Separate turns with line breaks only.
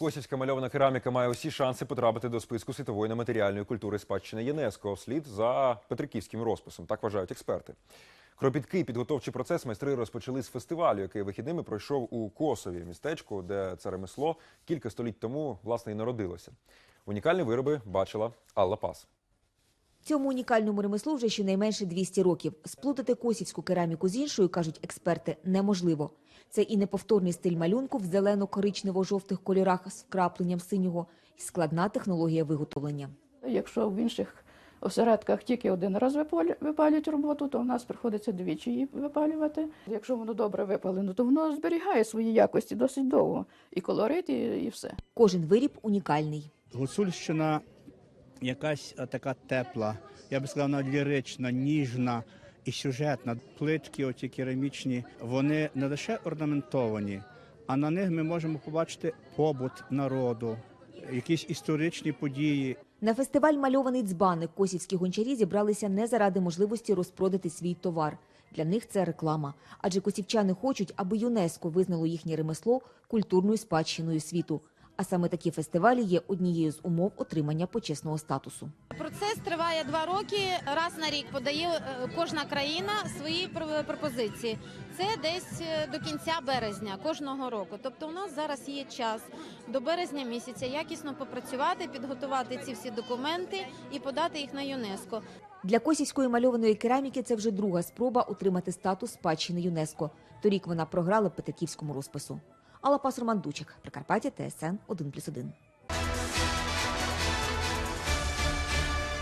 Косівська мальована кераміка має усі шанси потрапити до списку світової нематеріальної культури спадщини ЮНЕСКО слід за Петриківським розписом. Так вважають експерти. Кропіткий підготовчий процес майстри розпочали з фестивалю, який вихідними пройшов у Косові, містечку, де це ремесло кілька століть тому власне і народилося. Унікальні вироби бачила Алла Пас.
Цьому унікальному ремеслу вже щонайменше 200 років. Сплутати косівську кераміку з іншою, кажуть експерти, неможливо. Це і неповторний стиль малюнку в зелено-коричнево-жовтих кольорах з вкрапленням синього, і складна технологія виготовлення.
Якщо в інших осередках тільки один раз випалю- випалюють роботу, то в нас приходиться двічі її випалювати. Якщо воно добре випалено, то воно зберігає свої якості досить довго. І колорит, і, і все.
Кожен виріб унікальний.
Гуцульщина якась е, така тепла, я би сказав, вона лірична, ніжна і сюжетна. Плитки, оті керамічні, вони не лише орнаментовані, а на них ми можемо побачити побут народу, якісь історичні події.
На фестиваль мальований дзбаник косівські гончарі зібралися не заради можливості розпродати свій товар. Для них це реклама. Адже косівчани хочуть, аби ЮНЕСКО визнало їхнє ремесло культурною спадщиною світу. А саме такі фестивалі є однією з умов отримання почесного статусу.
Процес триває два роки. Раз на рік подає е, кожна країна свої пропозиції. Це десь е, до кінця березня кожного року. Тобто, у нас зараз є час до березня місяця якісно попрацювати, підготувати ці всі документи і подати їх на ЮНЕСКО.
Для косівської мальованої кераміки це вже друга спроба отримати статус спадщини ЮНЕСКО. Торік вона програла Петриківському розпису. Алла Пас Роман Дучик, Прикарпаття, ТСН 1+,1.